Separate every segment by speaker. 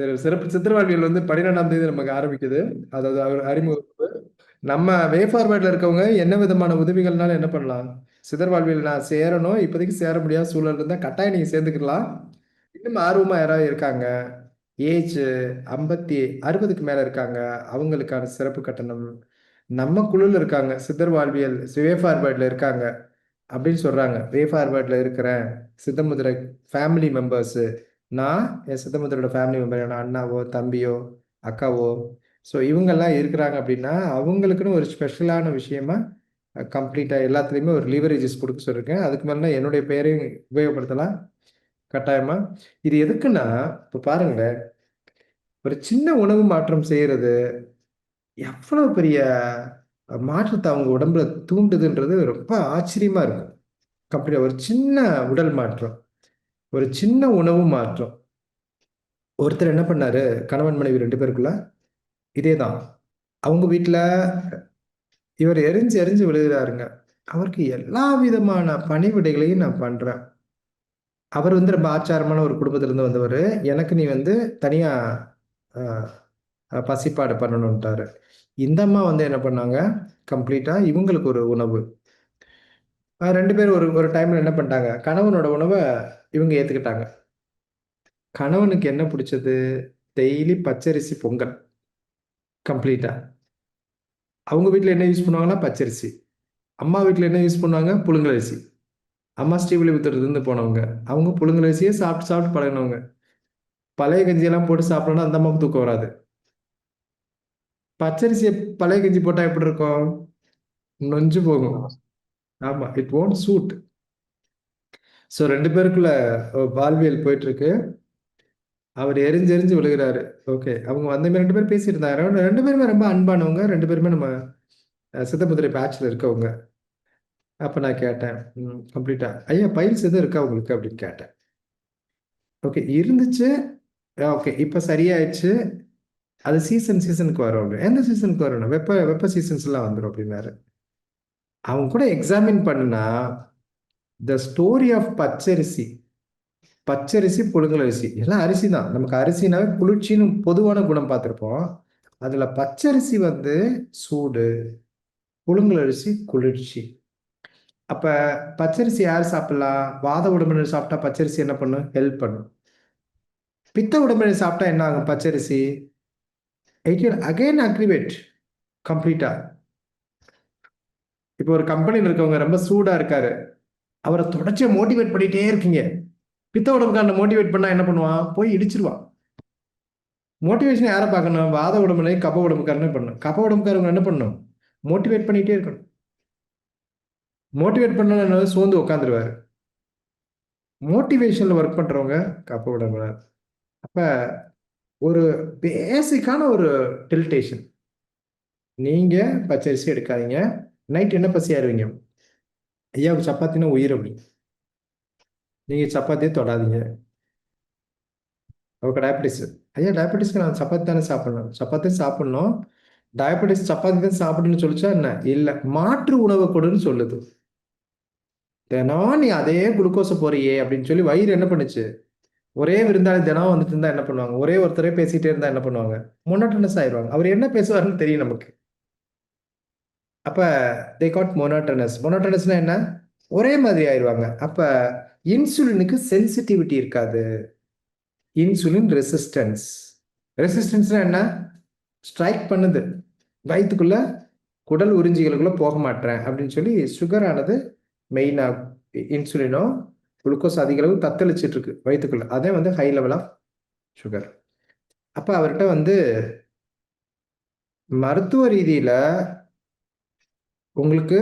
Speaker 1: சரி சிறப்பு சித்திரவாழ்வியல் வந்து பன்னிரெண்டாம் தேதி நமக்கு ஆரம்பிக்குது. அதாவது அவர் அறிமுகப்பு நம்ம வே ஃபார்வேர்டில் இருக்கவங்க என்ன விதமான உதவிகள்னாலும் என்ன பண்ணலாம்? சிதர்வாழ்வியல் நான் சேரணும். இப்போதைக்கு சேர முடியாத சூழல் இருந்தால் கட்டாயம் நீங்கள் சேர்ந்துக்கலாம் இன்னும் ஆர்வமாக யாராவது இருக்காங்க? ஏஜ் ஐம்பத்தி அறுபதுக்கு மேலே இருக்காங்க. அவங்களுக்கான சிறப்பு கட்டணம். நம்ம குழுவில் இருக்காங்க. சித்தர் வாழ்வியல் வே ஃபார்வேர்டில் இருக்காங்க. அப்படின்னு சொல்கிறாங்க வே ஃபார்வேர்டில் இருக்கிறேன் சித்தமுதிரை ஃபேமிலி மெம்பர்ஸு நான் என் சித்தமுத்திரோட ஃபேமிலி மெம்பர் என்னோட அண்ணாவோ தம்பியோ அக்காவோ ஸோ இவங்கெல்லாம் இருக்கிறாங்க அப்படின்னா அவங்களுக்குன்னு ஒரு ஸ்பெஷலான விஷயமா கம்ப்ளீட்டாக எல்லாத்துலேயுமே ஒரு லீவரேஜஸ் கொடுக்க சொல்லியிருக்கேன். அதுக்கு மேலே என்னுடைய பெயரையும் உபயோகப்படுத்தலாம். கட்டாயமாக இது எதுக்குன்னா இப்போ பாருங்களேன் ஒரு சின்ன உணவு மாற்றம் செய்கிறது எவ்வளோ பெரிய மாற்றத்தை அவங்க உடம்புல தூண்டுதுன்றது ரொம்ப ஆச்சரியமாக இருக்கும். கம்ப்ளீட்டாக ஒரு சின்ன உடல் மாற்றம். ஒரு சின்ன உணவு மாற்றம். ஒருத்தர் என்ன பண்ணாரு? கணவன் மனைவி ரெண்டு பேருக்குள்ள இதே தான் அவங்க வீட்டில் இவர் எரிஞ்சு எரிஞ்சு விழுகிறாருங்க. அவருக்கு எல்லா விதமான பணிவிடைகளையும் நான் பண்ணுறேன் அவர் வந்து ரொம்ப ஆச்சாரமான ஒரு குடும்பத்திலேருந்து வந்தவர். எனக்கு நீ வந்து தனியாக பசிப்பாடு பண்ணணுன்ட்டாரு இந்த அம்மா வந்து என்ன பண்ணாங்க? கம்ப்ளீட்டாக இவங்களுக்கு ஒரு உணவு. ரெண்டு பேரும் ஒரு ஒரு டைமில் என்ன பண்ணிட்டாங்க? கணவனோட உணவை இவங்க ஏற்றுக்கிட்டாங்க கணவனுக்கு என்ன பிடிச்சது? டெய்லி பச்சரிசி பொங்கல். கம்ப்ளீட்டாக அவங்க வீட்டில் என்ன யூஸ் பண்ணுவாங்கன்னா பச்சரிசி. அம்மா வீட்டில் என்ன யூஸ் பண்ணுவாங்க? புழுங்கலரிசி. அம்மா ஸ்ரீவில்லிபுத்தூர்லேருந்து போனவங்க. அவங்க புழுங்கலரிசியே சாப்பிட்டு சாப்பிட்டு பழகினவங்க. பழைய கஞ்சியெல்லாம் போட்டு சாப்பிட்டோன்னா அந்த அம்மாவுக்கு தூக்கம் வராது. பச்சரிசியை பழைய கஞ்சி போட்டால் எப்படி இருக்கும்? நொஞ்சு போகும். ஆமாம் இட் ஓன்ட் சூட் ஸோ ரெண்டு பேருக்குள்ள வாழ்வியல் போயிட்டு இருக்கு அவர் எரிஞ்சு எரிஞ்சு விழுகிறாரு. ஓகே அவங்க வந்த ரெண்டு பேரும் பேசியிருந்தாங்க ரெண்டு பேருமே ரொம்ப அன்பானவங்க. ரெண்டு பேருமே நம்ம சித்தமுதிரை பேட்சில் இருக்கவங்க. அப்போ நான் கேட்டேன் கம்ப்ளீட்டா ஐயா பைல்ஸ் எதுவும் இருக்கா உங்களுக்கு? அப்படின்னு கேட்டேன். ஓகே இருந்துச்சு. ஓகே இப்போ சரியாயிடுச்சு. அது சீசன் சீசனுக்கு வரும் எந்த சீசனுக்கு வரணும்? வெப்ப வெப்ப சீசன்ஸ்லாம் வந்துடும் அப்படின்னாரு. அவங்க கூட எக்ஸாமின் பண்ணுனா த ஸ்டோரி ஆஃப் பச்சரிசி. பச்சரிசி புழுங்கல் அரிசி. எல்லாம் அரிசி தான். நமக்கு அரிசினாவே குளிர்ச்சின்னு பொதுவான குணம் பார்த்துருப்போம். அதில் பச்சரிசி வந்து சூடு புழுங்கல் அரிசி குளிர்ச்சி. அப்போ பச்சரிசி யார் சாப்பிடலாம்? வாத உடம்பினர் சாப்பிட்டா பச்சரிசி என்ன பண்ணும்? ஹெல்ப் பண்ணும். பித்த உடம்பினர் சாப்பிட்டா என்ன ஆகும்? பச்சரிசி. இட் அகைன் அக்ரிவேட் கம்ப்ளீட்டாக இப்போ ஒரு கம்பெனியில் இருக்கவங்க ரொம்ப சூடாக இருக்காரு. அவரை தொடர்ச்சியாக மோட்டிவேட் பண்ணிகிட்டே இருக்கீங்க. பித்த உடம்புக்காரனை மோட்டிவேட் பண்ணால் என்ன பண்ணுவான்? போய் இடிச்சிருவான். மோட்டிவேஷன் யாரை பார்க்கணும்? வாத உடம்புல கப்ப உடம்புக்காரனே பண்ணணும். கப்ப உடம்புக்காரங்க என்ன பண்ணணும்? மோட்டிவேட் பண்ணிகிட்டே இருக்கணும். மோட்டிவேட் பண்ண சோர்ந்து உட்காந்துருவார் மோட்டிவேஷனில் ஒர்க் பண்ணுறவங்க கப்ப உடம்புல. அப்போ ஒரு பேசிக்கான ஒரு டில்டேஷன் நீங்கள் பச்சரிசி எடுக்காதீங்க. நைட் என்ன பசி ஆறுவீங்க? ஐயா சப்பாத்தினா உயிர் அப்படி. நீங்கள் சப்பாத்தியே தொடாதீங்க. ஓகே டயபெட்டிஸ் ஐயா டயபெட்டிஸ்க்கு நான் சப்பாத்தி தானே சாப்பிடணும். சப்பாத்தி சாப்பிடணும். டயபெட்டிஸ் சப்பாத்தி தான் சாப்பிடணும்னு சொல்லிச்சா என்ன? இல்லை. மாற்று உணவை கொடுன்னு சொல்லுது. தினம் நீ அதே குளுக்கோஸை போறியே அப்படின்னு சொல்லி வயிறு என்ன பண்ணுச்சு? ஒரே விருந்தாளி தினம் வந்துட்டு இருந்தா என்ன பண்ணுவாங்க? ஒரே ஒருத்தரே பேசிட்டே இருந்தா என்ன பண்ணுவாங்க? மொனோட்டனஸ் ஆயிடுவாங்க. அவர் என்ன பேசுவாருன்னு தெரியும் நமக்கு. அப்போ தே காட் மொனோட்டனஸ் மொனோட்டனஸ்னா என்ன? ஒரே மாதிரி ஆயிடுவாங்க அப்போ இன்சுலினுக்கு சென்சிட்டிவிட்டி இருக்காது. இன்சுலின் ரெசிஸ்டன்ஸ் ரெசிஸ்டன்ஸ்னா என்ன? ஸ்ட்ரைக் பண்ணுது. வயிற்றுக்குள்ள குடல் உறிஞ்சிகளுக்குள்ளே போக மாட்டேன் அப்படின்னு சொல்லி சுகர் ஆனது மெயினாக இன்சுலினோ குளுக்கோஸ் அதிக அளவு தத்தளிச்சிட்டு இருக்கு வயிற்றுக்குள்ள அதே வந்து ஹை லெவல் ஆஃப் சுகர் அப்போ அவர்கிட்ட வந்து மருத்துவ ரீதியில் உங்களுக்கு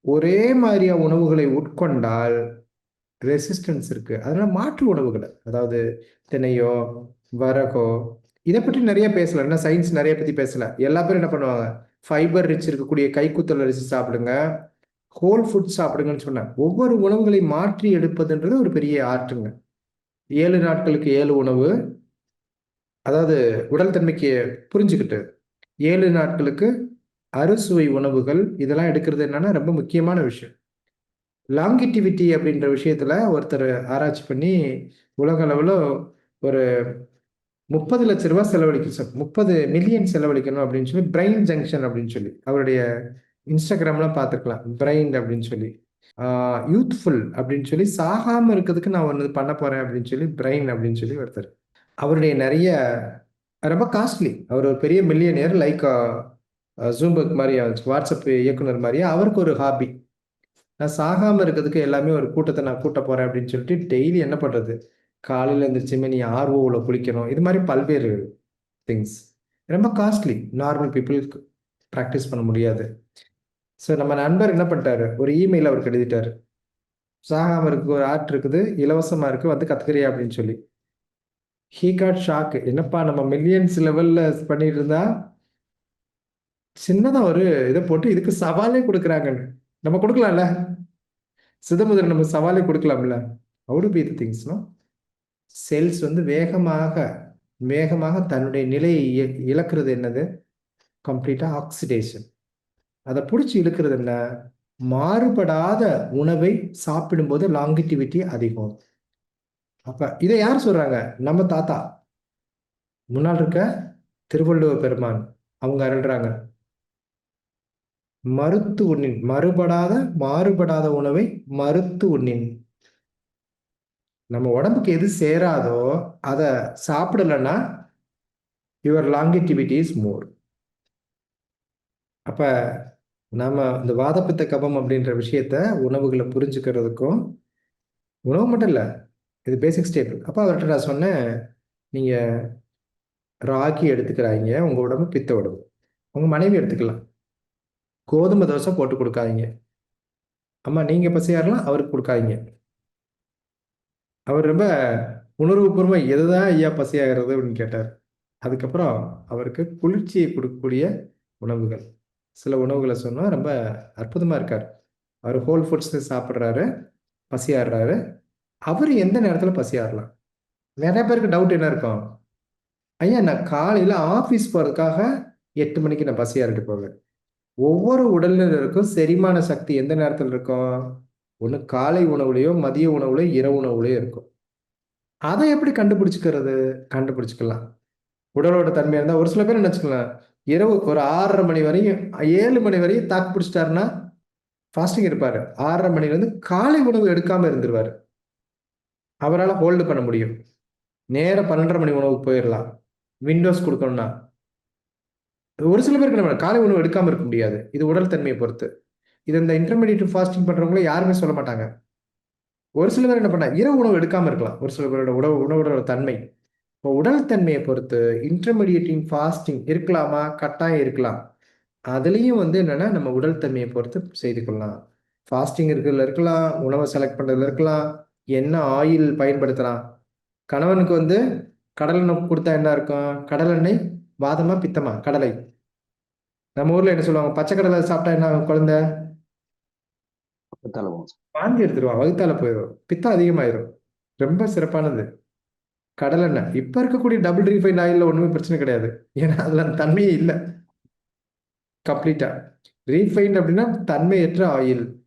Speaker 1: ஒரே மாதிரியா உணவுகளை உட்கொண்டால் ரெசிஸ்டன்ஸ் இருக்கு. அதனால மாற்று உணவுகளை அதாவது தினையோ வரகோ இதை பற்றி நிறைய பேசல. என்ன சயின்ஸ் நிறைய பத்தி பேசல. எல்லா பேரும் என்ன பண்ணுவாங்க? ஃபைபர் ரிச் இருக்கக்கூடிய கைக்குத்தல் அரிசி சாப்பிடுங்க. ஹோல் ஃபுட் சாப்பிடுங்கன்னு சொன்னேன். ஒவ்வொரு உணவுகளை மாற்றி எடுப்பதுன்றது ஒரு பெரிய ஆர்ட்டுங்க. ஏழு நாட்களுக்கு ஏழு உணவு அதாவது உடல் தன்மைக்கு புரிஞ்சுக்கிட்டு ஏழு நாட்களுக்கு அறுசுவை உணவுகள் இதெல்லாம் எடுக்கிறது என்னன்னா ரொம்ப முக்கியமான விஷயம். லாங்கிட்டிவிட்டி அப்படின்ற விஷயத்துல ஒருத்தர் ஆராய்ச்சி பண்ணி உலக அளவில் ஒரு முப்பது லட்ச ரூபா செலவழிக்க முப்பது மில்லியன் செலவழிக்கணும் அப்படின்னு சொல்லி பிரெயின் ஜங்ஷன் அப்படின்னு சொல்லி அவருடைய இன்ஸ்டாகிராம்லாம் பார்த்துருக்கலாம் பிரெயின் அப்படின்னு சொல்லி. யூத்ஃபுல் அப்படின்னு சொல்லி சாகாமல் இருக்கிறதுக்கு நான் ஒன்று பண்ண போறேன் அப்படின்னு சொல்லி பிரெயின் அப்படின்னு சொல்லி ஒருத்தர். அவருடைய நிறைய ரொம்ப காஸ்ட்லி அவர் ஒரு பெரிய மில்லியனியர் லைக் ஜூம்பர்க் மாதிரி வாட்ஸ்அப் இயக்குனர் மாதிரியே அவருக்கு ஒரு ஹாபி நான் சாகாமல் இருக்கிறதுக்கு எல்லாமே ஒரு கூட்டத்தை நான் கூட்ட போகிறேன் அப்படின்னு சொல்லிட்டு டெய்லி என்ன பண்ணுறது காலையில் எழுந்திரிச்சுமே நீ ஆர்ஓவில் குளிக்கணும். இது மாதிரி பல்வேறு திங்ஸ் ரொம்ப காஸ்ட்லி நார்மல் பீப்புளுக்கு ப்ராக்டிஸ் பண்ண முடியாது. ஸோ நம்ம நண்பர் என்ன பண்ணிட்டாரு? ஒரு இமெயில் அவருக்கு எழுதிட்டாரு. சாகாமல் இருக்கு ஒரு ஆர்ட் இருக்குது இலவசமாக இருக்குது வந்து கற்றுக்கிறியா அப்படின்னு சொல்லி. ஹீ காட் ஷாக்கு என்னப்பா நம்ம மில்லியன்ஸ் லெவலில் பண்ணிட்டு இருந்தால் சின்னதா ஒரு இதை போட்டு இதுக்கு சவாலே கொடுக்குறாங்கன்னு. நம்ம கொடுக்கலாம்ல? சிதம்பரம் நம்ம சவாலே கொடுக்கலாம்ல? அவுடு பி த திங்ஸ்னா செல்ஸ் வந்து வேகமாக வேகமாக தன்னுடைய நிலையை இழக்கிறது என்னது? கம்ப்ளீட்டா ஆக்சிடேஷன் அதை பிடிச்சி இழுக்கிறது என்ன? மாறுபடாத உணவை சாப்பிடும்போது லாங்கிட்டிவிட்டி அதிகம். அப்ப இதை யார் சொல்றாங்க? நம்ம தாத்தா. முன்னால் இருக்க திருவள்ளுவர் பெருமான். அவங்க அருள்றாங்க. மறுத்து உண்ணின். மறுபடாத மாறுபடாத உணவை மறுத்து உண்ணின். நம்ம உடம்புக்கு எது சேராதோ அதை சாப்பிடலன்னா யுவர் லாங்கிட்டிவிட்டி இஸ் மோர் அப்ப நம்ம இந்த வாதப்பித்த கபம் அப்படின்ற விஷயத்த உணவுகளை புரிஞ்சுக்கிறதுக்கும் உணவு மட்டும் இல்லை இது பேசிக் ஸ்டேப் அப்போ அவர்கிட்ட நான் சொன்னேன் நீங்க ராகி எடுத்துக்கிறாங்க உங்க உடம்பு பித்த உடம்பு உங்க மனைவி எடுத்துக்கலாம். கோதுமை தோசை போட்டு கொடுக்காதீங்க. அம்மா நீங்க பசியாரலாம் அவருக்கு கொடுக்காதீங்க. அவர் ரொம்ப உணர்வுபூர்வமா எதுதான் ஐயா பசியாகிறது அப்படின்னு கேட்டார். அதுக்கப்புறம் அவருக்கு குளிர்ச்சியை கொடுக்கக்கூடிய உணவுகள். சில உணவுகளை சொன்னால் ரொம்ப அற்புதமாக இருக்கார். அவர் ஹோல் ஃபுட்ஸ் சாப்பிட்றாரு பசியாடுறாரு. அவர் எந்த நேரத்தில் பசியாடலாம் நிறைய பேருக்கு டவுட் என்ன இருக்கும்? ஐயா நான் காலையில் ஆஃபீஸ் போகிறதுக்காக எட்டு மணிக்கு நான் பசியாரிட்டு போவேன். ஒவ்வொரு உடலினருக்கும் செரிமான சக்தி எந்த நேரத்தில் இருக்கும்? ஒன்று காலை உணவுலையோ மதிய உணவுலையோ இரவு உணவுலையோ இருக்கும். அதை எப்படி கண்டுபிடிச்சிக்கிறது? கண்டுபிடிச்சிக்கலாம். உடலோட தன்மை இருந்தால் ஒரு சில பேர் நினச்சிக்கலாம் இரவு ஒரு ஆறரை மணி வரையும் ஏழு மணி வரையும் தாக்கு பிடிச்சிட்டாருன்னா ஃபாஸ்டிங் இருப்பார். ஆறரை மணிலேருந்து காலை உணவு எடுக்காமல் இருந்துருவார். அவரால் ஹோல்டு பண்ண முடியும். நேரம் பன்னெண்டரை மணி உணவுக்கு போயிடலாம் விண்டோஸ் கொடுக்கணும்னா ஒரு சில பேருக்கு நம்ம காலை உணவு எடுக்காமல் இருக்க முடியாது. இது உடல் தன்மையை பொறுத்து. இது இந்த இன்டர்மீடியட் ஃபாஸ்டிங் பண்றவங்கள யாருமே சொல்ல மாட்டாங்க. ஒரு சில பேர் என்ன பண்ணா இரவு உணவு எடுக்காமல் இருக்கலாம். ஒரு சில பேரோட உணவு உணவோட தன்மை. இப்போ உடல் தன்மையை பொறுத்து இன்டர்மீடியட்டிங் ஃபாஸ்டிங் இருக்கலாமா? கட்டாயம் இருக்கலாம். அதுலேயும் வந்து என்னென்னா நம்ம உடல் தன்மையை பொறுத்து செய்து கொள்ளலாம். ஃபாஸ்டிங் இருக்கிறதுல இருக்கலாம். உணவை செலக்ட் பண்ணுறதுல இருக்கலாம். என்ன ஆயில் பயன்படுத்தலாம்? கணவனுக்கு வந்து கடலெண்ணெய் கொடுத்தா என்ன இருக்கும்? கடலெண்ணெய் வாதமா பித்தமா? கடலை. நம்ம ஊர்ல என்ன சொல்லுவாங்க? பச்சை கடலை சாப்பிட்டா என்ன குழந்தை? வாந்தி எடுத்துருவான் வகுத்தால போயிடும். பித்தம் அதிகமாயிரும். ரொம்ப சிறப்பானது. கடலெண்ணெய். இப்ப இருக்கக்கூடிய டபுள் ரீஃபைண்ட் ஆயில்ல ஒண்ணுமே பிரச்சனை கிடையாது. ஏன்னா அதுல தன்மையே இல்லை. கம்ப்ளீட்டா ரீஃபைண்ட் அப்படின்னா தன்மையற்ற ஆயில்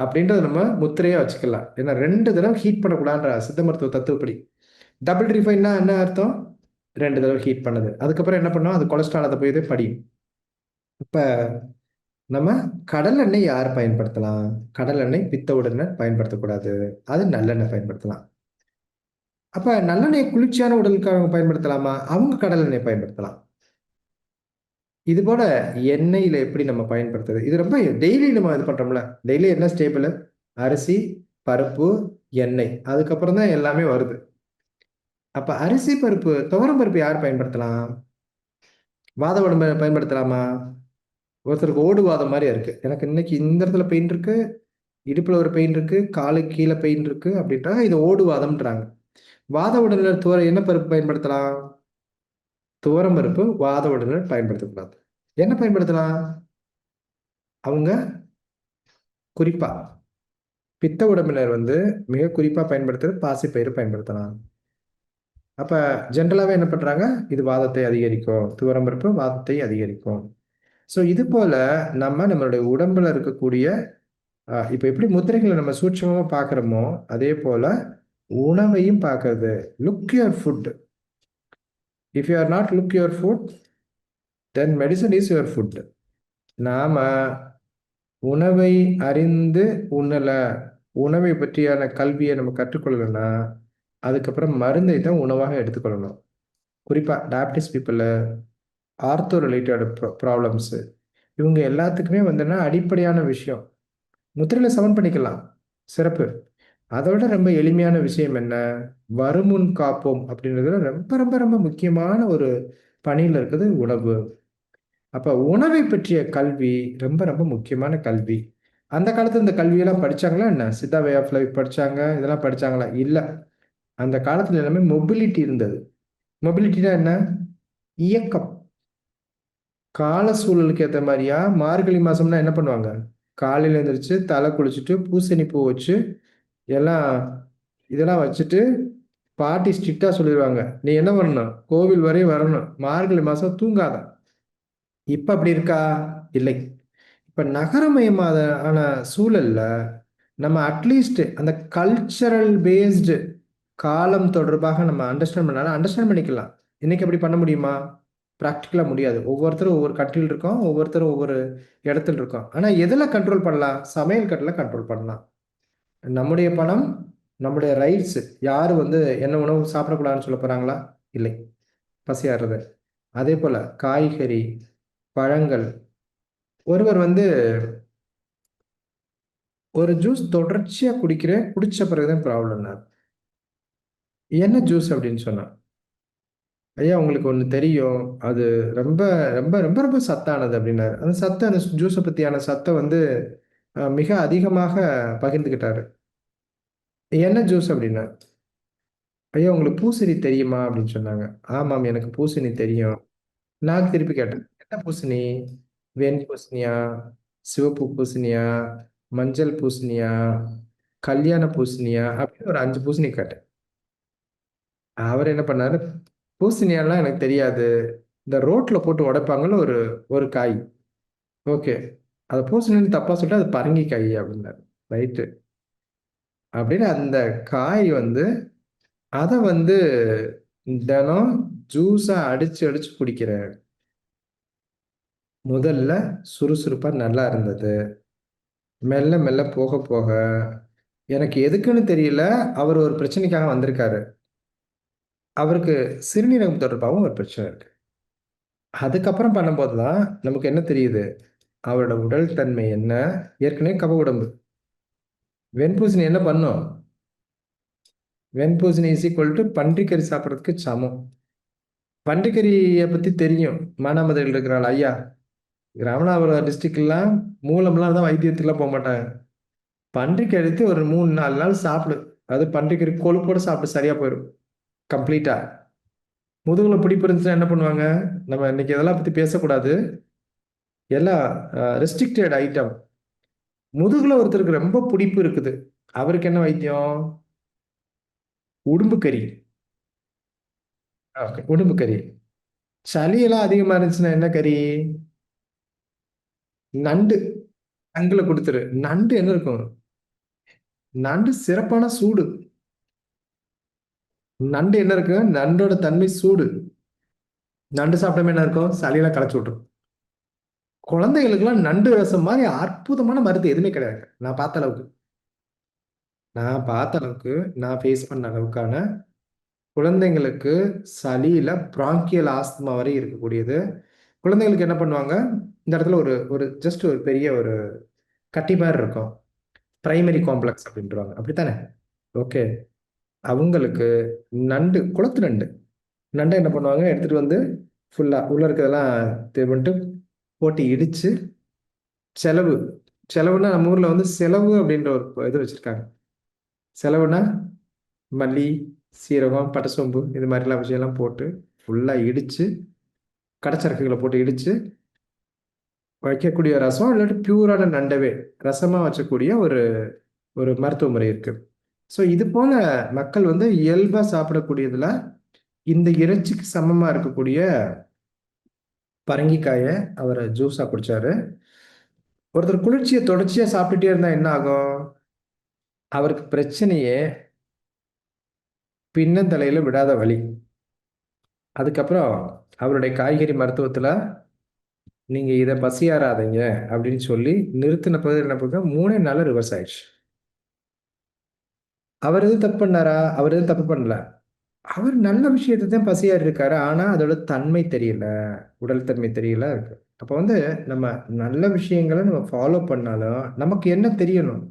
Speaker 1: அப்படின்றத நம்ம முத்திரையா வச்சுக்கலாம். ஏன்னா ரெண்டு தடவை ஹீட் பண்ணக்கூடாதுன்ற சித்த மருத்துவ தத்துவப்படி. டபுள் ரீஃபைன்னா என்ன அர்த்தம்? ரெண்டு தடவை ஹீட் பண்ணது. அதுக்கப்புறம் என்ன பண்ணோம்? அது கொலஸ்ட்ரால் அதை போய் படியும். இப்போ நம்ம கடல் எண்ணெய் யார் பயன்படுத்தலாம்? கடல் எண்ணெய் பித்த உடலினர் பயன்படுத்தக்கூடாது. அது நல்லெண்ணெய் பயன்படுத்தலாம். அப்போ நல்லெண்ணெய் குளிர்ச்சியான உடலுக்காக பயன்படுத்தலாமா? அவங்க கடல் எண்ணெய் பயன்படுத்தலாம். இது போல எண்ணெயில எப்படி நம்ம பயன்படுத்துறது? இது ரொம்ப டெய்லி நம்ம இது பண்றோம்ல. டெய்லி என்ன ஸ்டேபிள் அரிசி பருப்பு எண்ணெய். அதுக்கப்புறம் தான் எல்லாமே வருது. அப்ப அரிசி பருப்பு துவரம் பருப்பு யார் பயன்படுத்தலாம்? வாத உடம்பு பயன்படுத்தலாமா? ஒருத்தருக்கு ஓடுவாதம் மாதிரி இருக்கு. எனக்கு இன்னைக்கு இந்த இடத்துல பெயின் இருக்கு இடுப்புல ஒரு பெயின் இருக்கு காலு கீழே பெயின் இருக்கு அப்படின்றாங்க இது ஓடுவாதம்ன்றாங்க வாத உடலினர் துவர என்ன பருப்பு பயன்படுத்தலாம்? துவரம் பருப்பு வாத உடல்ல பயன்படுத்தக்கூடாது. என்ன பயன்படுத்தலாம்? அவங்க குறிப்பா. பித்த உடம்பினர் வந்து மிக குறிப்பா பயன்படுத்துறது பாசிப்பயிறு பயன்படுத்தலாம். அப்போ ஜென்ரலாகவே என்ன பண்ணுறாங்க இது வாதத்தை அதிகரிக்கும். துவரம் பருப்பு வாதத்தை அதிகரிக்கும். ஸோ இது போல் நம்ம நம்மளுடைய உடம்பில் இருக்கக்கூடிய இப்போ எப்படி முத்திரைகளை நம்ம சூட்சமாக பார்க்குறோமோ அதே போல் உணவையும் பார்க்கறது. Look your food if you are not look your food then medicine is your food நாம் உணவை அறிந்து உண்ணலை. உணவை பற்றியான கல்வியை நம்ம கற்றுக்கொள்ளலைன்னா அதுக்கப்புறம் மருந்தை தான் உணவாக எடுத்துக்கொள்ளணும். குறிப்பாக diabetes people ortho related problems இவங்க எல்லாத்துக்குமே வந்துன்னா அடிப்படையான விஷயம். முத்திரையில் சமன் பண்ணிக்கலாம். சிறப்பு. அதை விட ரொம்ப எளிமையான விஷயம் என்ன? வருமுன் காப்போம் அப்படின்றதுல ரொம்ப ரொம்ப ரொம்ப முக்கியமான ஒரு பணியில் இருக்குது உணவு. அப்போ உணவை பற்றிய கல்வி ரொம்ப ரொம்ப முக்கியமான கல்வி. அந்த காலத்து இந்த கல்வியெல்லாம் படிச்சாங்களா என்ன? சித்தா வே ஆஃப் லைஃப் படித்தாங்க இதெல்லாம் படிச்சாங்களா? இல்லை. அந்த காலத்தில் எல்லாமே மொபிலிட்டி இருந்தது. மொபிலிட்டினா என்ன? இயக்கம். கால சூழலுக்கு ஏற்ற மாதிரியா? மார்கழி மாதம்னா என்ன பண்ணுவாங்க? காலையில் எழுந்திரிச்சு தலை குளிச்சுட்டு பூசணி பூ வச்சு எல்லாம் இதெல்லாம் வச்சுட்டு பாட்டி ஸ்ட்ரிக்டாக சொல்லிடுவாங்க நீ என்ன பண்ணணும்? கோவில் வரையும் வரணும். மார்கழி மாதம் தூங்காத. இப்போ அப்படி இருக்கா? இல்லை. இப்போ நகரமயமான ஆன சூழல்ல நம்ம அட்லீஸ்ட் அந்த கல்ச்சரல் பேஸ்டு காலம் தொடர்பாக நம்ம அண்டர்ஸ்டாண்ட் பண்ணாலும் அண்டர்ஸ்டாண்ட் பண்ணிக்கலாம். இன்னைக்கு அப்படி பண்ண முடியுமா? ப்ராக்டிக்கலாக முடியாது. ஒவ்வொருத்தரும் ஒவ்வொரு கண்ட்ரியில் இருக்கோம் ஒவ்வொருத்தரும் ஒவ்வொரு இடத்துல இருக்கோம். ஆனால் எதில் கண்ட்ரோல் பண்ணலாம்? சமையல் கட்டில் கண்ட்ரோல் பண்ணலாம். நம்முடைய பணம் நம்முடைய ரைட்ஸ் யார் வந்து என்ன உணவு சாப்பிடக்கூடாதுன்னு சொல்ல போகிறாங்களா இல்லை. பசியாடுறது அதே போல் காய்கறி பழங்கள். ஒருவர் வந்து ஒரு ஜூஸ் தொடர்ச்சியாக குடிக்கிறேன் பிறகு பிறகுதான் ப்ராப்ளம்னார் என்ன ஜூஸ் அப்படின்னு சொன்னான் ஐயா உங்களுக்கு ஒன்று தெரியும். அது ரொம்ப ரொம்ப ரொம்ப ரொம்ப சத்தானது அப்படின்னாரு. அந்த சத்தை அந்த ஜூஸை பற்றியான சத்தை வந்து மிக அதிகமாக பகிர்ந்துக்கிட்டாரு என்ன ஜூஸ் அப்படின்னா ஐயா உங்களுக்கு பூசணி தெரியுமா அப்படின்னு சொன்னாங்க. ஆமாம் எனக்கு பூசணி தெரியும். நான் திருப்பி கேட்டேன். என்ன பூசணி? வெண் பூசணியா? சிவப்பு பூசணியா? மஞ்சள் பூசணியா? கல்யாண பூசணியா? அப்படின்னு ஒரு அஞ்சு பூசணி கேட்டேன். அவர் என்ன பண்ணாரு? பூசணியெல்லாம் எனக்கு தெரியாது. இந்த ரோட்ல போட்டு உடைப்பாங்கல்ல ஒரு ஒரு காய். ஓகே. அதை பூசணின்னு தப்பா சொல்லிட்டு அது பரங்கி காய் அப்படின்னாரு. ரைட்டு அப்படின்னு அந்த காய் வந்து அதை வந்து தினம் ஜூஸா அடிச்சு அடிச்சு குடிக்கிறேன் முதல்ல சுறுசுறுப்பா நல்லா இருந்தது. மெல்ல மெல்ல போக போக எனக்கு எதுக்குன்னு தெரியல. அவர் ஒரு பிரச்சனைக்காக வந்திருக்காரு. அவருக்கு சிறுநீரகம் தொடர்பாகவும் ஒரு பிரச்சனை இருக்கு. அதுக்கப்புறம் பண்ணும்போது தான் நமக்கு என்ன தெரியுது? அவரோட உடல் தன்மை என்ன? ஏற்கனவே கப உடம்பு. வெண்பூசணி என்ன பண்ணும்? வெண்பூசணி இஸ் ஈக்குவல் டு பன்றிக்கறி சாப்பிட்றதுக்கு சமம். பன்றிக்கறியை பற்றி தெரியும். மானாமதுரையில் இருக்கிறாள் ஐயா. ராமநாதபுரம் டிஸ்ட்ரிக்ட்லாம் மூலம்லாம் தான் வைத்தியத்துக்குலாம் போக மாட்டாங்க. பன்றிக்கறி எடுத்து ஒரு மூணு நாலு நாள் சாப்பிடு. அது பன்றிக்கறி கொழுப்போடு சாப்பிட்டு சரியாக போயிடும் கம்ப்ளீட்டா? முதுகுல பிடிப்பு இருந்துச்சுன்னா என்ன பண்ணுவாங்க? நம்ம இன்னைக்கு இதெல்லாம் பத்தி பேசக்கூடாது. எல்லாம் ரெஸ்ட்ரிக்டட் ஐட்டம் முதுகுல ஒருத்தருக்கு ரொம்ப பிடிப்பு இருக்குது. அவருக்கு என்ன வைத்தியம்? உடும்பு கறி உடும்பு கறி சளியெல்லாம் அதிகமா இருந்துச்சுன்னா என்ன கறி? நண்டு. அங்குல கொடுத்துரு. நண்டு என்ன இருக்கும்? நண்டு சிறப்பான சூடு. நண்டு என்ன இருக்கு? நண்டோட தன்மை சூடு. நண்டு சாப்பிடாம என்ன இருக்கும்? சளியெல்லாம் களைச்சு விட்டுரும். குழந்தைகளுக்கெல்லாம் நண்டு ரசம் மாதிரி அற்புதமான மருந்து எதுவுமே கிடையாது. நான் பார்த்த அளவுக்கு. நான் பார்த்த அளவுக்கு நான் ஃபேஸ் பண்ண அளவுக்கான குழந்தைங்களுக்கு சளியில பிராங்கியல் ஆஸ்துமா வரை இருக்கக்கூடியது. குழந்தைங்களுக்கு என்ன பண்ணுவாங்க? இந்த இடத்துல ஒரு ஒரு ஜஸ்ட் ஒரு பெரிய ஒரு கட்டி மாதிரி இருக்கும். பிரைமரி காம்ப்ளெக்ஸ் அப்படின்றாங்க அப்படித்தானே? ஓகே அவங்களுக்கு நண்டு குளத்து நண்டு. நண்டை என்ன பண்ணுவாங்க? எடுத்துகிட்டு வந்து ஃபுல்லாக உள்ளே இருக்கிறதெல்லாம் பண்ணிட்டு போட்டு இடித்து செலவு. செலவுனா நம்ம ஊரில் வந்து செலவு அப்படின்ற ஒரு இது வச்சுருக்காங்க. செலவுனா மல்லி சீரகம் பட்டசோம்பு இது மாதிரிலாம் விஷயம்லாம் போட்டு ஃபுல்லாக இடித்து கடைச்சரக்குகளை போட்டு இடித்து வைக்கக்கூடிய ரசம் இல்லாட்டி பியூரான நண்டவே ரசமாக வச்சக்கூடிய ஒரு ஒரு மருத்துவ முறை இருக்குது ஸோ இது போல மக்கள் வந்து இயல்பாக சாப்பிடக்கூடியதுல இந்த இறைச்சிக்கு சமமாக இருக்கக்கூடிய பரங்கிக்காயை அவர் ஜூஸாக குடிச்சாரு. ஒருத்தர் குளிர்ச்சியை தொடர்ச்சியாக சாப்பிட்டுட்டே இருந்தால் என்ன ஆகும்? அவருக்கு பிரச்சனையே பின்னந்தலையில் விடாத வழி அதுக்கப்புறம் அவருடைய காய்கறி மருத்துவத்தில் நீங்கள் இதை பசியாராதீங்க அப்படின்னு சொல்லி நிறுத்தின பகுதியில் என்ன பண்ணுங்க? மூணே நாள் ரிவர்ஸ் ஆயிடுச்சு. அவர் எதுவும் தப்பு பண்ணாரா? அவர் எதுவும் தப்பு பண்ணல. அவர் நல்ல விஷயத்தை தான் பசியாறி இருக்காரு. ஆனா அதோட தன்மை தெரியல. உடல் தன்மை தெரியல இருக்கு. அப்போ வந்து நம்ம நல்ல விஷயங்களை நம்ம ஃபாலோ பண்ணாலும் நமக்கு என்ன தெரியணும்?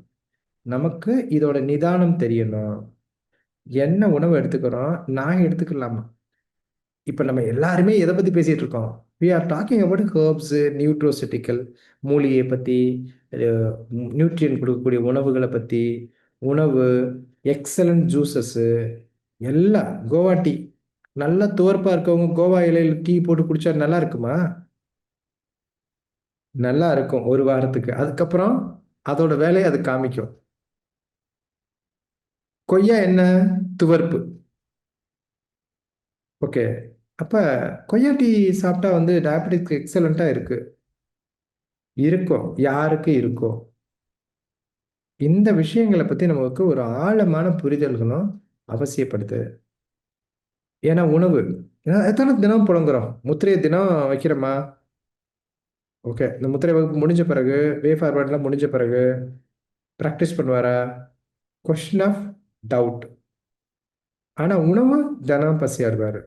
Speaker 1: நமக்கு இதோட நிதானம் தெரியணும். என்ன உணவு எடுத்துக்கிறோம்? நான் எடுத்துக்கலாமா? இப்போ நம்ம எல்லாருமே எதை பற்றி பேசிட்டு இருக்கோம்? We are talking about herbs nutraceutical மூலிகையை பற்றி நியூட்ரியன் கொடுக்கக்கூடிய உணவுகளை பற்றி உணவு எக்ஸலண்ட் ஜூஸஸ்ஸு எல்லாம். Guava tea. நல்லா துவர்ப்பாக இருக்கவங்க கோவா இலையில் டீ போட்டு குடிச்சா நல்லா இருக்குமா? நல்லா இருக்கும் ஒரு வாரத்துக்கு. அதுக்கப்புறம் அதோட வேலையை அது காமிக்கும். கொய்யா என்ன துவர்ப்பு. ஓகே. அப்போ கொய்யா டீ சாப்பிட்டா வந்து டயபெட்டிக்ஸ் எக்ஸலண்ட்டாக இருக்குது இருக்கும் யாருக்கு இருக்கும் இந்த விஷயங்களை பற்றி நமக்கு ஒரு ஆழமான புரிதல்களும் அவசியப்படுது. ஏன்னா உணவு. ஏன்னா எத்தனை தினம் புழங்குறோம்? முத்திரையை தினம் வைக்கிறோமா? ஓகே. இந்த முத்திரை வகுப்பு முடிஞ்ச பிறகு வே ஃபார்வர்ட்லாம் முடிஞ்ச பிறகு ப்ராக்டிஸ் பண்ணுவாரா? கொஷின் ஆஃப் டவுட் ஆனால் உணவு தினம் பசியாருவார்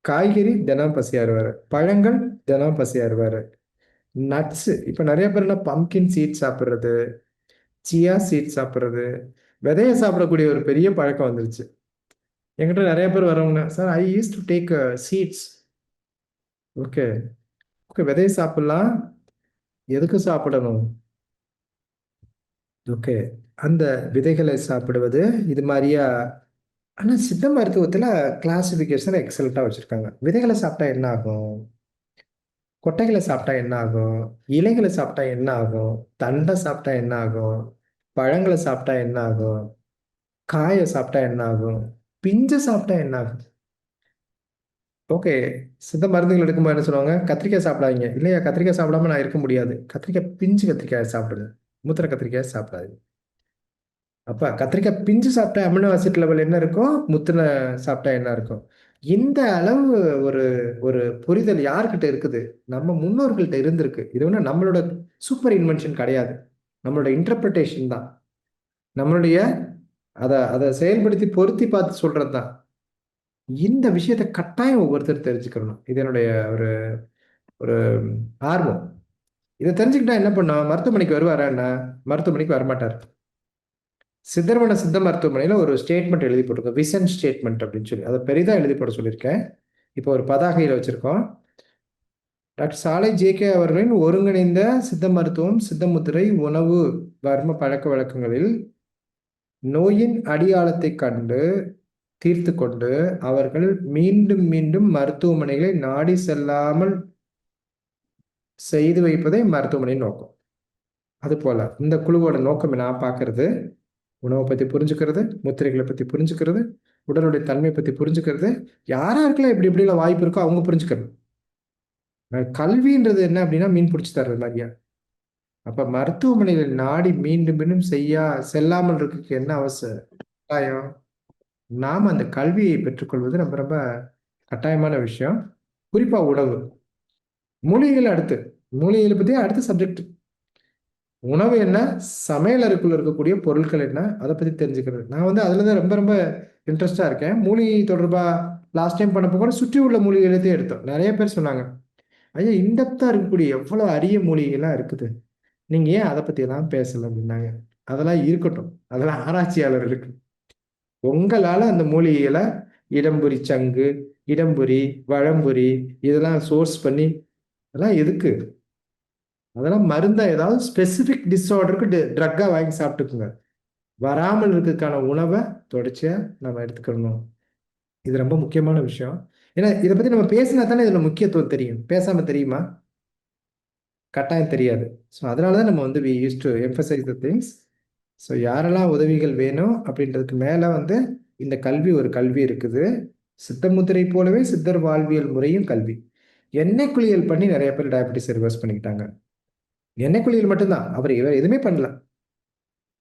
Speaker 1: காய்கறி தினம் பசியாருவார் பழங்கள் தினம் பசியாருவார் நட்ஸு இப்போ நிறைய பேர் பம்கின் சீட் சாப்பிட்றது. சியா சீட் சாப்பிட்றது. விதைய சாப்பிடக்கூடிய ஒரு பெரிய பழக்கம் வந்துருச்சு. என்கிட்ட நிறைய பேர் வரவங்க sir I used to take seeds okay okay விதையை சாப்பிடலாம். எதுக்கு சாப்பிடணும்? ஓகே அந்த விதைகளை சாப்பிடுவது இது மாதிரியா? ஆனால் சித்த மருத்துவத்தில் கிளாசிஃபிகேஷன் எக்ஸலண்ட்டாக வச்சுருக்காங்க. விதைகளை சாப்பிட்டா என்ன ஆகும்? கொட்டைகளை சாப்பிட்டா என்ன ஆகும்? இலைகளை சாப்பிட்டா என்ன ஆகும்? தண்டை சாப்பிட்டா என்ன ஆகும்? பழங்களை சாப்பிட்டா என்ன ஆகும் காயை சாப்பிட்டா என்ன ஆகும் பிஞ்சை சாப்பிட்டா என்ன ஆகும் ஓகே சித்த மருந்துகள் எடுக்கும்போது என்ன சொல்லுவாங்க? கத்திரிக்காய் சாப்பிடாதீங்க. இல்லையா? கத்திரிக்காய் சாப்பிடாம நான் இருக்க முடியாது. கத்திரிக்காய் பிஞ்சு கத்திரிக்காய் சாப்பிடுது மூத்திர கத்திரிக்காய் சாப்பிடாதீங்க. அப்போ கத்திரிக்காய் பிஞ்சு சாப்பிட்டா அமினோ ஆசிட் லெவல் என்ன இருக்கும்? முத்தின சாப்பிட்டா என்ன இருக்கும்? இந்த அளவு ஒரு ஒரு புரிதல் யார்கிட்ட இருக்குது? நம்ம முன்னோர்கள்ட்ட இருந்திருக்கு. இது ஒன்று நம்மளோட சூப்பர் இன்வென்ஷன் கிடையாது. நம்மளோட இன்டர்பிரிட்டேஷன் தான். நம்மளுடைய அதை அதை செயல்படுத்தி பொருத்தி பார்த்து சொல்றது தான். இந்த விஷயத்த கட்டாயம் ஒவ்வொருத்தர் தெரிஞ்சுக்கணும். இது என்னுடைய ஒரு ஒரு ஆர்வம். இதை தெரிஞ்சுக்கிட்டா என்ன பண்ணோம் மருத்துவமனைக்கு வருவாரா என்ன? மருத்துவமனைக்கு வரமாட்டார். சித்தர்வன சித்த மருத்துவமனையில் ஒரு ஸ்டேட்மெண்ட் எழுதி போட்டிருக்கோம். விசன் ஸ்டேட்மெண்ட் அப்படின்னு சொல்லி. அதை பெரிதாக எழுதி போட சொல்லியிருக்கேன். இப்போ ஒரு பதாகையில் வச்சுருக்கோம். டாக்டர் சாலை ஜேகே அவர்களின் ஒருங்கிணைந்த சித்த மருத்துவம் சித்தமுத்திரை உணவு வர்ம பழக்க வழக்கங்களில் நோயின் அடியாளத்தை கண்டு தீர்த்து கொண்டு அவர்கள் மீண்டும் மீண்டும் மருத்துவமனைகளை நாடி செல்லாமல் செய்து வைப்பதை மருத்துவமனை நோக்கம். அதுபோல இந்த குழுவோட நோக்கம் நான் பார்க்கறது உணவை பற்றி புரிஞ்சுக்கிறது முத்திரைகளை பற்றி புரிஞ்சுக்கிறது உடலுடைய தன்மை பற்றி புரிஞ்சுக்கிறது யாராருக்கெல்லாம் எப்படி எப்படிலாம் வாய்ப்பு இருக்கோ அவங்க புரிஞ்சுக்கணும். கல்வின்றது என்ன அப்படின்னா மீன் பிடிச்சி தர்றது மாதிரியா? அப்ப மருத்துவமனையில் நாடி மீண்டும் மீண்டும் செய்யா செல்லாமல் இருக்க என்ன அவசியம் கட்டாயம். நாம் அந்த கல்வியை பெற்றுக்கொள்வது ரொம்ப ரொம்ப கட்டாயமான விஷயம். குறிப்பா உணவு. மூலிகைகள் அடுத்து. மூலிகைகளை பத்தி அடுத்த சப்ஜெக்ட் உணவு என்ன? சமையல் அறைக்குள்ள இருக்கக்கூடிய பொருட்கள் என்ன? அதை பத்தி தெரிஞ்சுக்கிறது. நான் வந்து அதுல தான் ரொம்ப ரொம்ப இன்ட்ரெஸ்டா இருக்கேன். மூலிகை தொடர்பா லாஸ்ட் டைம் பண்ணப்போ கூட சுற்றி உள்ள மூலிகைகளத்தையும் எடுத்தோம். நிறைய பேர் சொன்னாங்க. ஐயா இன்டெப்த்தாக இருக்கக்கூடிய எவ்வளோ அரிய மொழிகள்லாம் இருக்குது? நீங்கள் ஏன் அதை பற்றியெல்லாம் பேசலை அப்படின்னாங்க. அதெல்லாம் இருக்கட்டும். அதெல்லாம் ஆராய்ச்சியாளர்களுக்கு. உங்களால் அந்த மூலிகையில் இடம்புரி சங்கு இடம்புரி வழம்புரி இதெல்லாம் சோர்ஸ் பண்ணி அதெல்லாம் எதுக்கு? அதெல்லாம் மருந்தாக ஏதாவது ஸ்பெசிஃபிக் டிஸ்ஆர்டருக்கு ட்ரக்காக வாங்கி சாப்பிட்டுக்குங்க. வராமல் இருக்கிறதுக்கான உணவை தொடர்ச்சியாக நம்ம எடுத்துக்கணும். இது ரொம்ப முக்கியமான விஷயம். ஏன்னா இதை பற்றி நம்ம பேசினா தானே இதில் முக்கியத்துவம் தெரியும். பேசாமல் தெரியுமா? கட்டாயம் தெரியாது. ஸோ அதனால தான் நம்ம வந்து we used to emphasise the things so யாரெல்லாம் உதவிகள் வேணும் அப்படின்றதுக்கு மேலே வந்து இந்த கல்வி ஒரு கல்வி இருக்குது. சித்தமுத்திரை போலவே சித்தர் வாழ்வியல் முறையும் கல்வி. எண்ணெய் குளியல் பண்ணி நிறைய பேர் டயபெட்டிஸ் ரிவர்ஸ் பண்ணிக்கிட்டாங்க. எண்ணெய் குளியல் மட்டும்தான். அவர் இவர் எதுவுமே பண்ணல.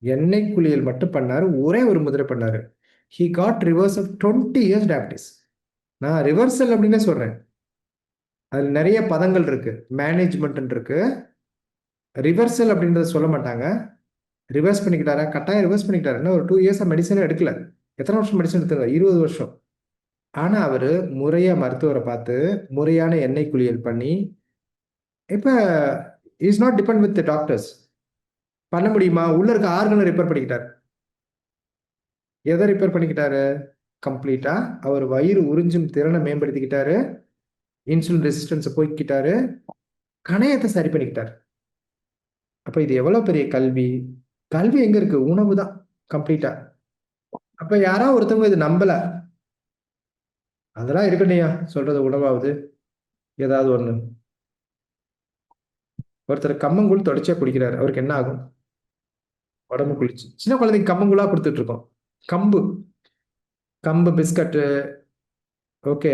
Speaker 1: எண்ணெய் குளியல் மட்டும் பண்ணாரு. ஒரே ஒரு முதிரை பண்ணாரு. He got reverse off twenty years diabetes நான் ரிவர்சல் அப்படின்னே சொல்றேன். அதில் நிறைய பதங்கள் இருக்கு. மேனேஜ்மெண்ட் இருக்கு. ரிவர்சல் அப்படின்றத சொல்ல மாட்டாங்க. ரிவர்ஸ் பண்ணிக்கிட்டாரா? கட்டாயம் ரிவர்ஸ் பண்ணிக்கிட்டாரு. ஒரு டூ இயர்ஸாக மெடிசனே எடுக்கல. எத்தனை வருஷம் மெடிசன் எடுத்துங்க இருபது வருஷம். ஆனால் அவர் முறையாக மருத்துவரை பார்த்து முறையான எண்ணெய் குளியல் பண்ணி இப்போ is not depend with doctors பண்ண முடியுமா? உள்ள இருக்க ஆர்கனை ரிப்பேர் பண்ணிக்கிட்டார். எதை ரிப்பேர் பண்ணிக்கிட்டாரு? கம்ப்ளீட்டா? அவர் வயிறு உறிஞ்சும் திறனை மேம்படுத்திக்கிட்டாரு. இன்சுலின் ரெசிஸ்டன்ஸை போய்க்கிட்டாரு கணையத்தை சரி பண்ணிக்கிட்டார். அப்ப இது எவ்வளவு பெரிய கல்வி? கல்வி எங்க இருக்கு? உணவு தான் கம்ப்ளீட்டா. அப்ப யாரா ஒருத்தவங்க இது நம்பல? அதெல்லாம் இருக்கணையா சொல்றது உணவாவது ஏதாவது ஒண்ணு. ஒருத்தர் கம்மங்கூழ் தொடர்ச்சியா குடிக்கிறாரு. அவருக்கு என்ன ஆகும்? உடம்பு குளிச்சு சின்ன குழந்தைக்கு கம்மங்கூழா கொடுத்துட்டு இருக்கோம். கம்பு. கம்பு பிஸ்கட்டு ஓகே.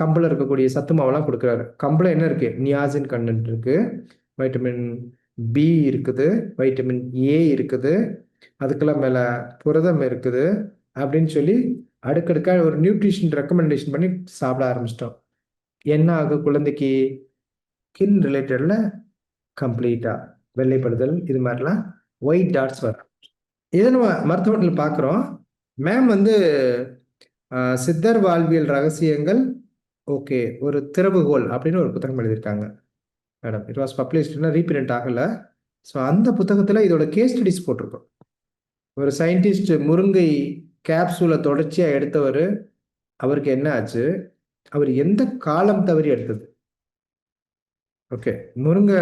Speaker 1: கம்பில் இருக்கக்கூடிய சத்து மாவெல்லாம் கொடுக்குறாரு. கம்பில் என்ன இருக்குது நியாசின் கண்டென்ட் இருக்குது வைட்டமின் பி இருக்குது. வைட்டமின் ஏ இருக்குது. அதுக்கெல்லாம் மேலே புரதம் இருக்குது அப்படின்னு சொல்லி அடுக்கடுக்காக ஒரு நியூட்ரிஷன் ரெக்கமெண்டேஷன் பண்ணி சாப்பிட ஆரம்பிச்சிட்டோம். என்ன ஆகும் குழந்தைக்கு ஸ்கின் ரிலேட்டடில் கம்ப்ளீட்டாக வெள்ளைப்படுதல் இது மாதிரிலாம் ஒயிட் டாட்ஸ் வரும். இதை நம்ம மருத்துவமனையில் பார்க்குறோம். மேம் வந்து சித்தர் வாழ்வியல் ரகசியங்கள் ஓகே ஒரு திறவுகோல் அப்படின்னு ஒரு புத்தகம் எழுதியிருக்காங்க. மேடம் இட் வாஸ் பப்ளிஷ்டுன்னா ரீபிரிண்ட் ஆகலை. ஸோ அந்த புத்தகத்தில் இதோட கேஸ் ஸ்டடிஸ் போட்டிருக்கோம். ஒரு சயின்டிஸ்ட் முருங்கை கேப்சூலை தொடர்ச்சியாக எடுத்தவர் அவருக்கு என்ன ஆச்சு? அவர் எந்த காலம் தவறி எடுத்தது? ஓகே முருங்கை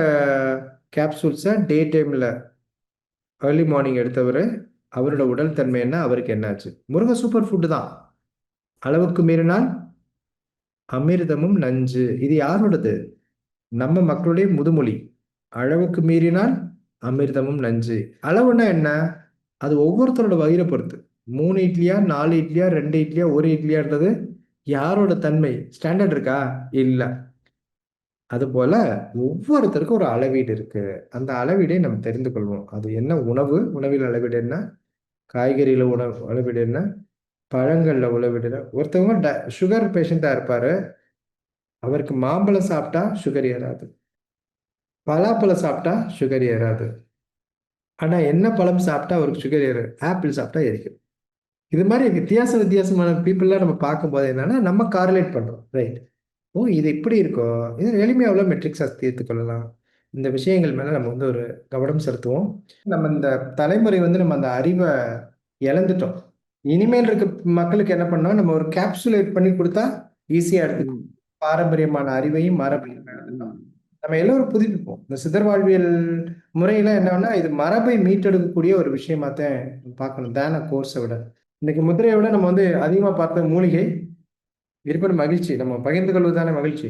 Speaker 1: கேப்சூல்ஸை டே டைமில் ஏர்லி மார்னிங் எடுத்தவர் அவரோட உடல் தன்மை என்ன? அவருக்கு என்னாச்சு? முருங்கை சூப்பர் ஃபுட்டு தான். அளவுக்கு மீறினால் அமிர்தமும் நஞ்சு. இது யாரோடது? நம்ம மக்களுடைய முதுமொழி. அளவுக்கு மீறினால் அமிர்தமும் நஞ்சு. அளவுன்னா என்ன? அது ஒவ்வொருத்தரோட வயிறை பொறுத்து. மூணு இட்லியா நாலு இட்லியா ரெண்டு இட்லியா ஒரு இட்லியான்றது யாரோட தன்மை? ஸ்டாண்டர்ட் இருக்கா? இல்லை. அதுபோல ஒவ்வொருத்தருக்கும் ஒரு அளவீடு இருக்கு. அந்த அளவீடை நம்ம தெரிந்து கொள்வோம். அது என்ன? உணவு. உணவில் அளவீடு என்ன? காய்கறியில் உணவு அளவீடு என்ன? பழங்களில் அளவீடு என்ன? ஒருத்தவங்க ட சுகர் பேஷண்ட்டாக இருப்பார். அவருக்கு மாம்பழம் சாப்பிட்டா சுகர் ஏறாது. பலாப்பழம் சாப்பிட்டா சுகர் ஏறாது. ஆனால் என்ன பழம் சாப்பிட்டா அவருக்கு சுகர் ஏறு? ஆப்பிள் சாப்பிட்டா எரிக்கும். இது மாதிரி வித்தியாச வித்தியாசமான பீப்புளெலாம் நம்ம பார்க்கும்போது என்னென்னா நம்ம கார்லேட் பண்ணுறோம் ரைட் ஓ இது இப்படி இருக்கோ? இது எளிமையாவில் மெட்ரிக்ஸாக தீர்த்து கொள்ளலாம் இந்த விஷயங்கள் மேலே நம்ம வந்து ஒரு கவனம் செலுத்துவோம். நம்ம இந்த தலைமுறை வந்து நம்ம அந்த அறிவை இழந்துட்டோம். இனிமேல் இருக்க மக்களுக்கு என்ன பண்ணோம்? நம்ம ஒரு கேப்சுலேட் பண்ணி கொடுத்தா ஈஸியாக எடுத்து பாரம்பரியமான அறிவையும் மரபையும் நம்ம எல்லோரும் புதுப்பிப்போம். இந்த சிதர் வாழ்வியல் முறையில என்னன்னா இது மரபை மீட்டெடுக்கக்கூடிய ஒரு விஷயமா தான் பார்க்கணும். தான கோர்ஸை விட. இன்னைக்கு முதிரையை விட நம்ம வந்து அதிகமாக பார்த்த மூலிகை இருப்பினும் மகிழ்ச்சி. நம்ம பகிர்ந்து கொள்வதுதானே மகிழ்ச்சி?